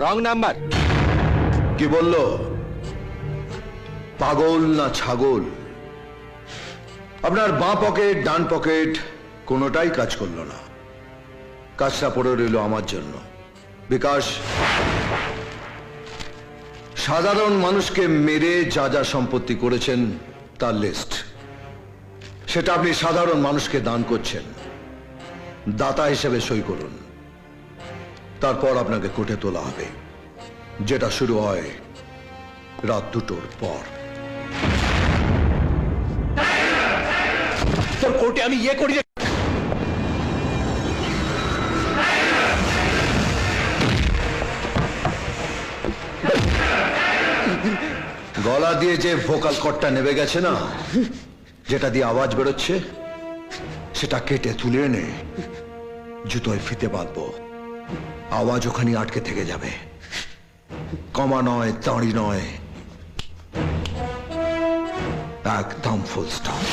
Wrong number. কি বলল? পাগল না ছাগল? আপনার বাঁ পকেট, ডান পকেট, কোনোটাই কাজ করল না। কাজটা পড়ে রইল আমার জন্য। বিকাশ, সাধারণ মানুষকে মেরে যা যা সম্পত্তি করেছেন, তার লিস্ট সেটা আপনি সাধারণ মানুষকে দান করছেন। দাতা হিসেবে সই করুন। তারপর আপনাকে কোর্টে তোলা হবে। যেটা শুরু হয় রাত দুটোর পর। তোর কোর্টে আমি ইয়ে করি গলা দিয়ে যে ভোকাল কটটা নেবে গেছে না যেটা দিয়ে আওয়াজ বেরোচ্ছে সেটা কেটে তুলে এনে জুতোয় ফিতে বাঁধবো। আওয়াজ ওখানে আটকে থেকে যাবে। কমা নয় তাঁড়ি নয়। একদম ফুল স্টপ